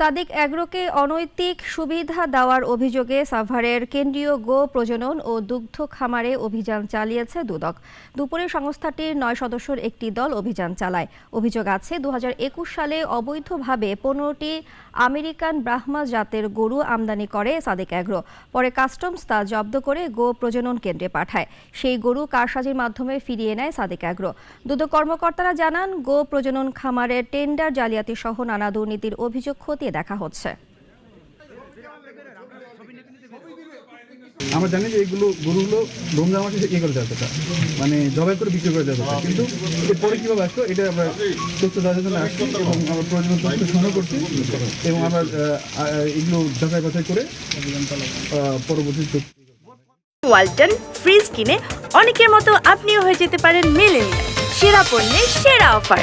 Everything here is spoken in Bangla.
সাদিক অ্যাগ্রোকে অনৈতিক সুবিধা দেওয়ার অভিযোগে সাভারের কেন্দ্রীয় গো প্রজনন ও দুগ্ধ খামারে অভিযান চালিয়েছে দুদক। দুপুরে সংস্থাটির নয় সদস্যের একটি দল অভিযান চালায়। অভিযোগ আছে দু হাজার একুশ সালে অবৈধভাবে পনেরোটি আমেরিকান ব্রাহ্মা জাতের গরু আমদানি করে সাদিক অ্যাগ্রো পরে কাস্টমস তা জব্দ করে গো প্রজনন কেন্দ্রে পাঠায়। সেই গরু কারসাজির মাধ্যমে ফিরিয়ে নেয় সাদিক অ্যাগ্রো দুদক কর্মকর্তারা জানান, গো প্রজনন খামারের টেন্ডার জালিয়াতি সহ নানা দুর্নীতির অভিযোগ খতিয়ে দেখা হচ্ছে। আমরা জানি যে এগুলো গরুগুলো রমজান মাসে ইয়ে করে যাচ্ছে মানে জবাই করে বিক্রি করে যাচ্ছে কিন্তু এরপরে কীভাবে আসলো এটা আমরা তথ্য দেওয়ার জন্য আসছি এবং আমরা প্রয়োজনীয় তথ্য সংগ্রহ করছি এবং আমরা এগুলো যাচাই বাছাই করে পরবর্তী ওয়ালটন ফ্রিজ কিনে অনেকের মতো আপনিও হয়ে যেতে পারেন মেলেনিয়া সেরা পণ্যের সেরা অফার।